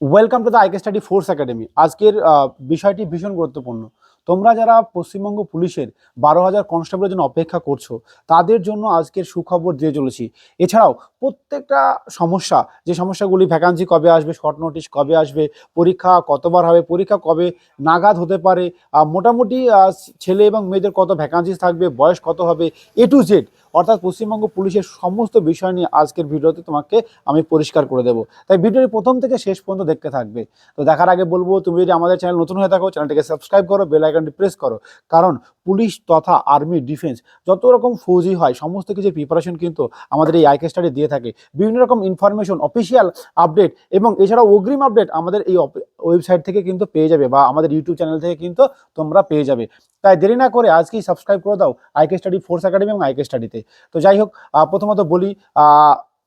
Welcome to the IK study force academy আজকের বিষয়টি ভীষণ গুরুত্বপূর্ণ। তোমরা যারা পশ্চিমবঙ্গ পুলিশের বারো হাজার কনস্টেবলের জন্য অপেক্ষা করছ, তাদের জন্য আজকের সুখবর দিয়ে চলেছি। এছাড়াও প্রত্যেকটা সমস্যা, যে সমস্যাগুলি ভ্যাকান্সি কবে আসবে শর্ট নোটিশ কবে আসবে, পরীক্ষা কতবার হবে, পরীক্ষা কবে নাগাদ হতে পারে মোটামুটি ছেলে এবং মেয়েদের কত ভ্যাকান্সিস থাকবে, বয়স কত হবে এ টু জেড অর্থাৎ পশ্চিমবঙ্গ পুলিশের সমস্ত বিষয় নিয়ে আজকের ভিডিওতে তোমাকে আমি পরিষ্কার করে দেবো। তাই ভিডিওটি প্রথম থেকে শেষ পর্যন্ত দেখতে থাকবে। তো দেখার আগে বলব, তুমি যদি আমাদের চ্যানেল নতুন হয়ে থাকো চ্যানেলটিকে সাবস্ক্রাইব করো বেল আইকনটি প্রেস করো। কারণ পুলিশ তথা আর্মি ডিফেন্স যত রকম ফৌজি হয়, সমস্ত কিছু প্রিপারেশন কিন্তু আমাদের এই আইকে স্টাডি দিয়ে থাকে। বিভিন্ন রকম ইনফরমেশন অফিসিয়াল আপডেট এবং এছাড়াও অগ্রিম আপডেট আমাদের এই ওয়েবসাইট থেকে কিন্তু পেয়ে যাবে বা আমাদের ইউটিউব চ্যানেল থেকে কিন্তু তোমরা পেয়ে যাবে। তাই দেরি না করে আজকেই সাবস্ক্রাইব করে দাও আইকে স্টাডি ফোর্স একাডেমি এবং আইকে স্টাডিতে তো। যাই হোক প্রথমত বলি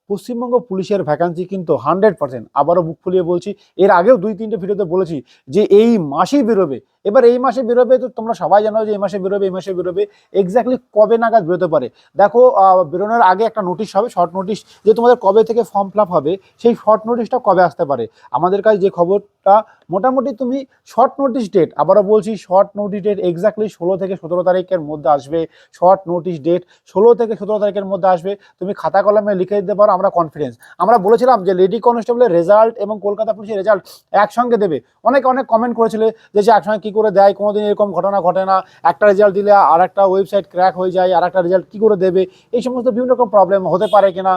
পশ্চিমবঙ্গ পুলিশের ভ্যাকান্সি কিন্তু হান্ড্রেড পার্সেন্ট আবারও বুক ফুলিয়ে বলছি, এর আগেও দুই তিনটে ভিডিওতে বলেছি যে এই মাসেই বেরোবে। এবার এই মাসে বেরোবে তো তোমরা সবাই জানো যে এই মাসে বেরোবে, এই মাসে বেরোবে। এক্স্যাক্টলি কবে নাগাদ বেরোতে পারে? দেখো বেরোনোর আগে একটা নোটিশ হবে শর্ট নোটিশ যে তোমাদের কবে থেকে ফর্ম ফিল হবে, সেই শর্ট নোটিশটা কবে আসতে পারে? আমাদের কাছে যে খবরটা, মোটামুটি তুমি শর্ট নোটিশ ডেট আবারও বলছি শর্ট নোটিশ ডেট এক্স্যাক্টলি ষোলো থেকে সতেরো তারিখের মধ্যে আসবে। শর্ট নোটিশ ডেট ষোলো থেকে সতেরো তারিখের মধ্যে আসবে। তুমি খাতা কলমে লিখে দিতে পারো, আমরা কনফিডেন্স আমরা বলেছিলাম যে লেডি কনস্টেবলের রেজাল্ট এবং কলকাতা পুলিশের রেজাল্ট একসঙ্গে দেবে। অনেকে অনেক কমেন্ট করেছিল যে যে একসঙ্গে কী করে দেয়, কোনোদিন এরকম ঘটনা ঘটে না। একটা রেজাল্ট দিলে আর একটা ওয়েবসাইট ক্র্যাক হয়ে যায় আর একটা রেজাল্ট কী করে দেবে? এই সমস্ত বিভিন্ন রকম প্রবলেম হতে পারে কিনা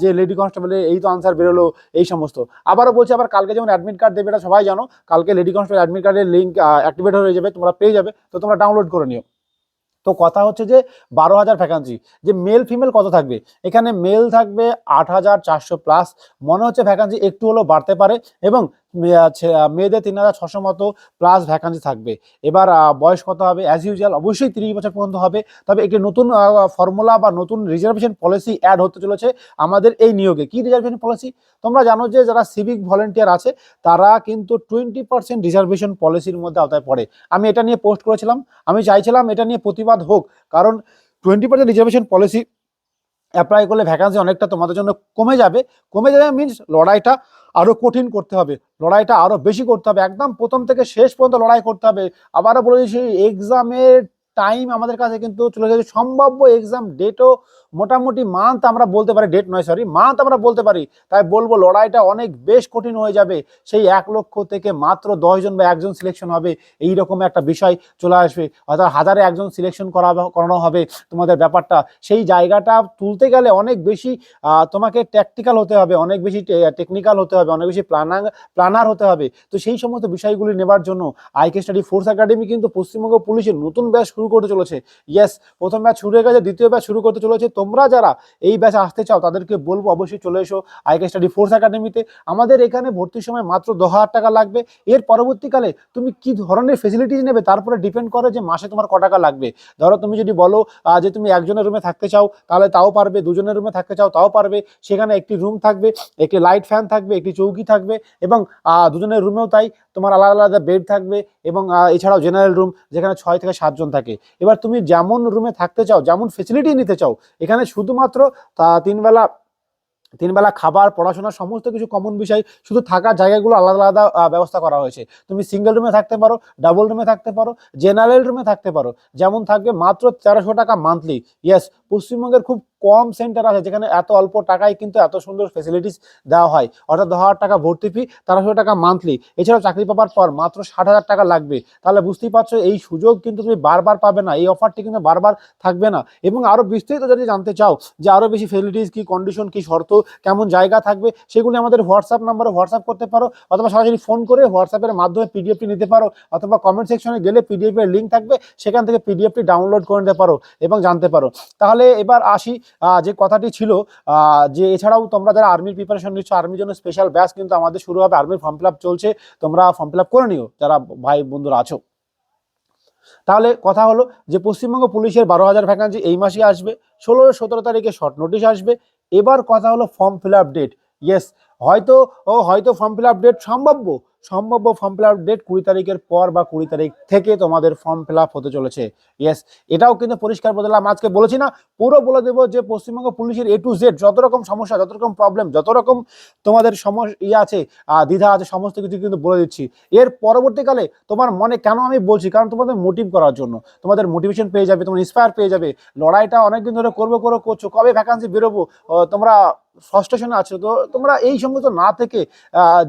যে লেডি কনস্টেবলের এই তো আনসার বেরোলো, এই সমস্ত। আবারও বলছি, আবার কালকে যেমন অ্যাডমিট কার্ড দেবে, এটা সবাই জানো, কালকে লেডি কনস্টেবল অ্যাডমিট কার্ডের লিঙ্ক অ্যাক্টিভেট হয়ে যাবে, তোমরা পেয়ে যাবে, তো তোমরা ডাউনলোড করে নিও। তো কথা হচ্ছে যে, বারো হাজার ভ্যাকান্সি যে মেল ফিমেল কত থাকবে? এখানে মেল থাকবে আট হাজার চারশো প্লাস মনে হচ্ছে ভ্যাকান্সি একটু হলেও বাড়তে পারে, এবং মেয়েদের তিন হাজার ছশো মতো প্লাস ভ্যাকান্সি থাকবে। এবার বয়স কত হবে? অ্যাজ ইউজুয়াল অবশ্যই তিরিশ বছর পর্যন্ত হবে। তবে একটি নতুন ফর্মুলা বা নতুন রিজার্ভেশন পলিসি অ্যাড হতে চলেছে আমাদের এই নিয়োগে। কি রিজার্ভেশন পলিসি তোমরা জানো যে যারা সিভিক ভলেন্টিয়ার আছে, তারা কিন্তু টোয়েন্টি পার্সেন্ট রিজার্ভেশন পলিসির মধ্যে আওতায় পড়ে। আমি এটা নিয়ে পোস্ট করেছিলাম। আমি চাইছিলাম এটা নিয়ে প্রতিবাদ হোক। কারণ twenty percent reservation policy apply করলে ভ্যাকান্সি অনেকটা তোমাদের জন্য কমে যাবে। কমে যাবে মিনস লড়াইটা আরও কঠিন করতে হবে। লড়াইটা আরও বেশি করতে হবে। একদম প্রথম থেকে শেষ পর্যন্ত লড়াই করতে হবে। আবারও বলে দিচ্ছি এক্সামের টাইম আমাদের কাছে কিন্তু চলে গেছে। সম্ভাব্য এক্সাম ডেটও মোটামুটি মান্থ আমরা বলতে পারি ডেট নয় সরি মান্থ আমরা বলতে পারি। তাই বলব, লড়াইটা অনেক বেশ কঠিন হয়ে যাবে। সেই এক লক্ষ থেকে মাত্র দশজন বা একজন সিলেকশন হবে, এই রকম একটা বিষয় চলে আসবে। অর্থাৎ হাজারে একজন সিলেকশন করা করানো হবে তোমাদের ব্যাপারটা। সেই জায়গাটা তুলতে গেলে অনেক বেশি তোমাকে ট্যাকটিক্যাল হতে হবে, অনেক বেশি টেকনিক্যাল হতে হবে, অনেক বেশি প্ল্যানার প্ল্যানার হতে হবে। তো সেই সমস্ত বিষয়গুলি নেবার জন্য আইকে স্টাডি ফোর্স একাডেমি কিন্তু পশ্চিমবঙ্গ পুলিশের নতুন ব্যাচ শুরু করতে চলেছে। ইয়েস প্রথম ব্যাচ শুরু হয়ে গেছে, দ্বিতীয় ব্যাচ শুরু করতে চলেছে। তোমরা যারা এই ব্যাচে আসতে চাও, তাদেরকে বলব অবশ্যই চলে এসো আইকে স্টাডি ফোর্স একাডেমিতে আমাদের এখানে ভর্তির সময় মাত্র দশ হাজার টাকা লাগবে। এর পরবর্তীকালে তুমি কি ধরনের ফেসিলিটিস নেবে তারপরে ডিপেন্ড করে যে মাসে তোমার ক টাকা লাগবে। ধরো তুমি যদি বলো যে তুমি একজনের রুমে থাকতে চাও, তাহলে তাও পারবে, দুজনের রুমে থাকতে চাও, তাও পারবে। সেখানে একটি রুম থাকবে, একটি লাইট ফ্যান থাকবে, একটি চৌকি থাকবে এবং দুজনের রুমেও তাই। তোমার আলাদা আলাদা বেড থাকবে এবং এছাড়াও জেনারেল রুম যেখানে ছয় থেকে সাতজন থাকে। এবার তুমি যেমন রুমে থাকতে চাও, যেমন ফেসিলিটি নিতে চাও, এখানে শুধুমাত্র তিনবেলা তিনবেলা খাবার, পড়াশোনা, সমস্ত কিছু কমন বিষয়, শুধু থাকার জায়গাগুলো আলাদা আলাদা ব্যবস্থা করা হয়েছে। তুমি সিঙ্গেল রুমে থাকতে পারো ডাবল রুমে থাকতে পারো জেনারেল রুমে থাকতে পারো। যেমন থাকবে মাত্র তেরোশো টাকা মান্থলি ইয়েস পশ্চিমবঙ্গের খুব কম সেন্টার আছে, যেখানে এত অল্প টাকায় কিন্তু এত সুন্দর ফেসিলিটিস দেওয়া হয়। অর্থাৎ দশ হাজার টাকা ভর্তি ফি তেরোশো টাকা মান্থলি এছাড়াও চাকরি পাওয়ার পর মাত্র ষাট হাজার টাকা লাগবে। তাহলে বুঝতেই পারছ, এই সুযোগ কিন্তু তুমি বারবার পাবে না, এই অফারটি কিন্তু বারবার থাকবে না। এবং আরও বিস্তারিত যদি জানতে চাও যে আরও বেশি ফেসিলিটিস কি কন্ডিশন কি শর্ত, কেমন জায়গা থাকবে, সেগুলি আমাদের হোয়াটসঅ্যাপ নাম্বারে হোয়াটসঅ্যাপ করতে পারো, অথবা সরাসরি ফোন করে হোয়াটসঅ্যাপের মাধ্যমে পিডিএফটি নিতে পারো, অথবা কমেন্ট সেকশনে গেলে পিডিএফের লিঙ্ক থাকবে, সেখান থেকে পিডিএফটি ডাউনলোড করে নিতে পারো এবং জানতে পারো। তাহলে এবার আসি যে কথাটি ছিল যে এছাড়াও তোমরা যারা আর্মির প্রিপারেশন নিচ্ছ আর্মির জন্য স্পেশাল ব্যাচ কিন্তু আমাদের শুরু হবে আর্মির ফর্ম ফিল চলছে, তোমরা ফর্ম ফিল করে নিও, যারা ভাই বন্ধুরা আছো। তাহলে কথা হলো যে পশ্চিমবঙ্গ পুলিশের বারো হাজার ভ্যাকান্সি এই মাসে আসবে, ষোলো সতেরো তারিখে শর্ট নোটিশ আসবে, এবার কথা হলো form fill up date yes হয়তো, ও হয়তো ফর্ম ফিল আপ ডেট সম্ভাব্য। সম্ভাব্য ফর্ম ফিল আপ ডেট কুড়ি তারিখের পর বা কুড়ি তারিখ থেকে তোমাদের ফর্ম ফিল আপ হতে চলেছে। ইয়েস এটাও কিন্তু পরিষ্কার বদলাম। আজকে বলেছি না, পুরো বলে দেবো যে পশ্চিমবঙ্গ পুলিশের এ টু জেড যত রকম সমস্যা, যত রকম প্রবলেম যত রকম তোমাদের সমস্যা ইয়ে আছে দ্বিধা আছে, সমস্ত কিছু কিন্তু বলে দিচ্ছি। এর পরবর্তীকালে তোমার মনে কেন আমি বলছি? কারণ তোমাদের মোটিভ করার জন্য। তোমাদের মোটিভেশন পেয়ে যাবে, তোমার ইন্সপায়ার পেয়ে যাবে। লড়াইটা অনেকদিন ধরে করব করো করছ। কবে ভ্যাকান্সি বেরোবো? তোমরা ফ্রাস্ট্রেশনে আছো। তো তোমরা এই সমস্ত না থেকে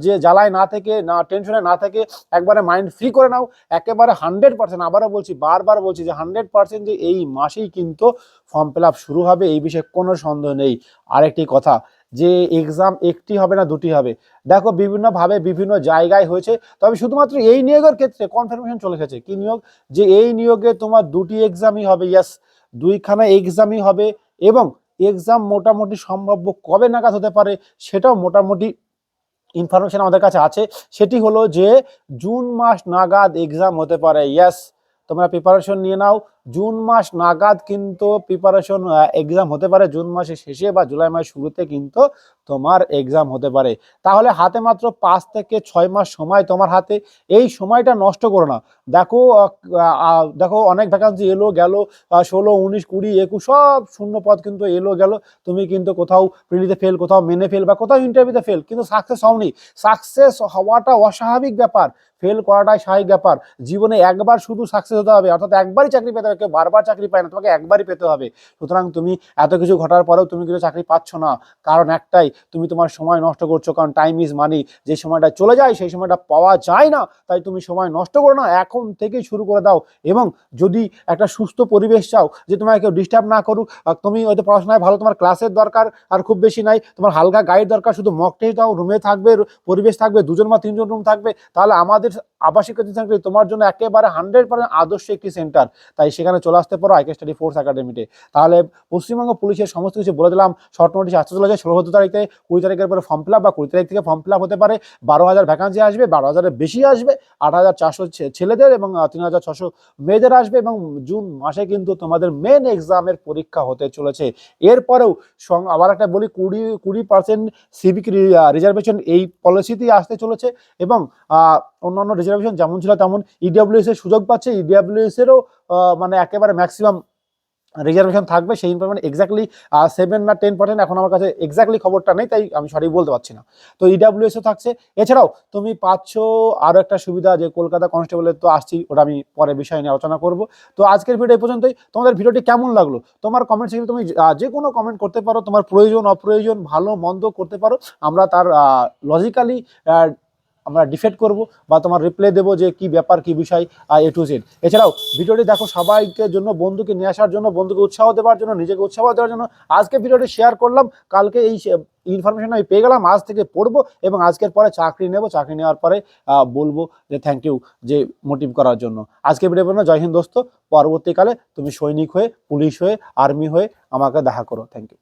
যে জ্বালায় না থেকে, না টেনশনে না থেকে একবারে মাইন্ড ফ্রি করে নাও। একেবারে হান্ড্রেড পার্সেন্ট আবারও বলছি, বারবার বলছি যে হান্ড্রেড পার্সেন্ট যে এই মাসেই কিন্তু ফর্ম ফিল আপ শুরু হবে, এই বিষয়ে কোনো সন্দেহ নেই। আরেকটি কথা, যে এক্সাম একটি হবে না দুটি হবে? দেখো, বিভিন্নভাবে বিভিন্ন জায়গায় হয়েছে, তবে শুধুমাত্র এই নিয়োগের ক্ষেত্রে কনফার্মেশন চলে গেছে কি নিয়োগ? যে এই নিয়োগে তোমার দুটি এক্সামই হবে ইয়াস দুইখানা এক্সামই হবে এবং এক্সাম মোটামুটি সম্ভাব্য কবে নাগাদ হতে পারে সেটাও মোটামুটি ইনফরমেশন আমাদের কাছে আছে। সেটি হলো যে, জুন মাস নাগাদ এক্সাম হতে পারে। ইয়াস তোমরা প্রিপারেশন নিয়ে নাও। জুন মাস নাগাদ কিন্তু প্রিপারেশন এক্সাম হতে পারে। জুন মাসের শেষে বা জুলাই মাসের শুরুতে কিন্তু তোমার এক্সাম হতে পারে। তাহলে হাতে মাত্র পাঁচ থেকে ছয় মাস সময় তোমার হাতে। এই সময়টা নষ্ট করো না। দেখো দেখো অনেক ভ্যাকান্সি এলো, গেল ষোলো, উনিশ, কুড়ি, একুশ, সব শূন্য পদ কিন্তু এলো, গেল। তুমি কিন্তু কোথাও প্রিলিতে ফেল কোথাও মেনে ফেল বা কোথাও ইন্টারভিউতে ফেল কিন্তু সাকসেস হওনি। সাকসেস হওয়াটা অস্বাভাবিক ব্যাপার। ফেল করাটাই স্বাভাবিক ব্যাপার। জীবনে একবার শুধু সাকসেস হতে হবে, অর্থাৎ একবারই চাকরি পেতে কেউ বারবার চাকরি পায় না, তোমাকে একবারই পেতে হবে। সুতরাং তুমি এত কিছু ঘটার পরেও তুমি কিছু চাকরি পাচ্ছ না। কারণ একটাই, তুমি তোমার সময় নষ্ট করছ, কারণ টাইম ইজ মানি যে সময়টা চলে যায়, সেই সময়টা পাওয়া যায় না, তাই তুমি সময় নষ্ট করো না। এখন থেকেই শুরু করে দাও। এবং যদি একটা সুস্থ পরিবেশ চাও, যে তোমাকে কেউ ডিস্টার্ব না করুক তুমি হয়তো পড়াশোনায় ভালো, তোমার ক্লাসের দরকার, আর খুব বেশি নাই, তোমার হালকা গাইড দরকার, শুধু মক টেস্ট দাও রুমে থাকবে, পরিবেশ থাকবে, দুজন বা তিনজন রুম থাকবে, তাহলে আমাদের আবাসিক তোমার জন্য একেবারে হান্ড্রেড পার্সেন্ট আদর্শ একটি সেন্টার তাই সেখানে চলে আসতে পারো আইকে স্টাডি ফোর্স একাডেমিতে। তাহলে পশ্চিমবঙ্গ পুলিশের সমস্ত কিছু বলে দিলাম, শর্ট নোটিশ আসতে চলেছে, ষোলো সতেরো তারিখে কুড়ি তারিখের পরে ফর্ম ফিল আপ বা কুড়ি তারিখ থেকে ফর্ম ফিল আপ হতে পারে, বারো হাজার ভ্যাকান্সি আসবে, বারো হাজারের বেশি আসবে, আট হাজার চারশো ছেলেদের এবং তিন হাজার ছশো মেয়েদের আসবে এবং জুন মাসে কিন্তু তোমাদের মেন এক্সামের পরীক্ষা হতে চলেছে। এরপরেও আবার একটা বলি, কুড়ি কুড়ি পার্সেন্ট সিভিক রিজার্ভেশন এই পলিসিতেই আসতে চলেছে এবং অন্যান্য রিজার্ভেশন যেমন ছিল তেমন ইডাব্লিউএস এর সুযোগ পাচ্ছে। ইডাব্লিউএস এরও মানে একেবারে ম্যাক্সিমাম রিজার্ভেশন থাকবে। সেই ইনফরমেশন এক্স্যাক্টলি সেভেন না টেন পার্সেন্ট এখন আমার কাছে এক্স্যাক্টলি খবরটা নেই, তাই আমি সঠিক বলতে পারছি না। তো ইডাব্লিউএসও থাকছে। এছাড়াও তুমি পাচ্ছ আরও একটা সুবিধা যে কলকাতা কনস্টেবলের তো আসছি, ওটা আমি পরে বিষয় নিয়ে আলোচনা করব। তো আজকের ভিডিও এই পর্যন্তই। তোমাদের ভিডিওটি কেমন লাগল? তোমার কমেন্ট সেকশনে তুমি যে কোনো কমেন্ট করতে পারো। তোমার প্রয়োজন, অপ্রয়োজন, ভালো, মন্দ করতে পারো। আমরা তার লজিক্যালি আমরা ডিফেক্ট করব বা তোমার রিপ্লাই দেবো যে কি ব্যাপার, কি বিষয় এ টু জেড এছাড়াও ভিডিওটি দেখো সবাইকে জন্য, বন্ধুকে নিয়ে আসার জন্য, বন্ধুকে উৎসাহ দেওয়ার জন্য, নিজেকে উৎসাহ দেওয়ার জন্য আজকে ভিডিওটি শেয়ার করলাম। কালকে এই ইনফরমেশন আমি পেয়ে গেলাম, আজ থেকে পড়ব এবং আজকের পরে চাকরি নেব। চাকরি নেওয়ার পরে বলব যে থ্যাংক ইউ যে মোটিভ করার জন্য। আজকে ভিডিও পর্যন্ত জয় হিন্দ দোস্ত। পরবর্তীকালে তুমি সৈনিক হয়ে, পুলিশ হয়ে আর্মি হয়ে আমাকে দেখা করো। Thank you